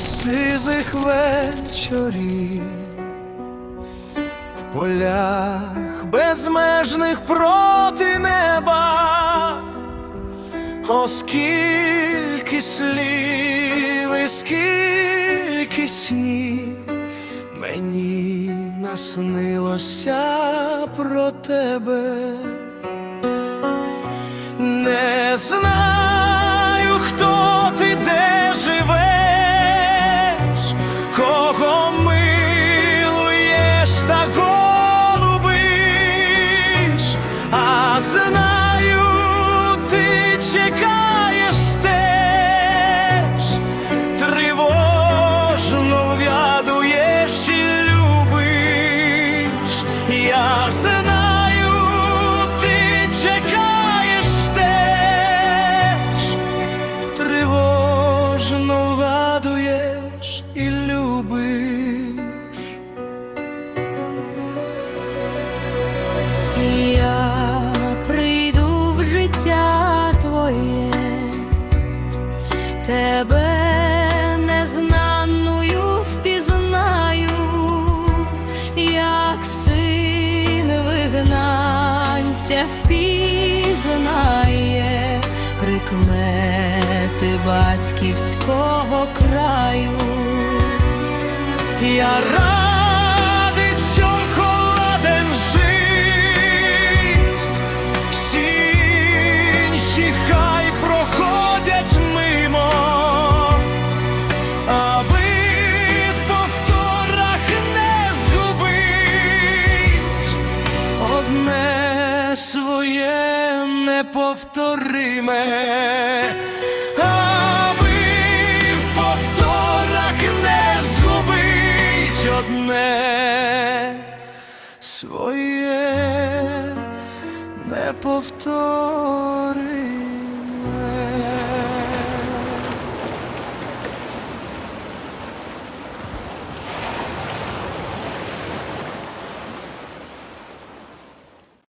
сизих вечорів, в полях безмежних проти неба, о скільки слів і скільки снів мені наснилося про тебе. Тебе незнаною впізнаю, як син вигнанця впізнає прикмети батьківського краю. Я своє неповториме. Аби в повторах не згубить одне своє неповториме.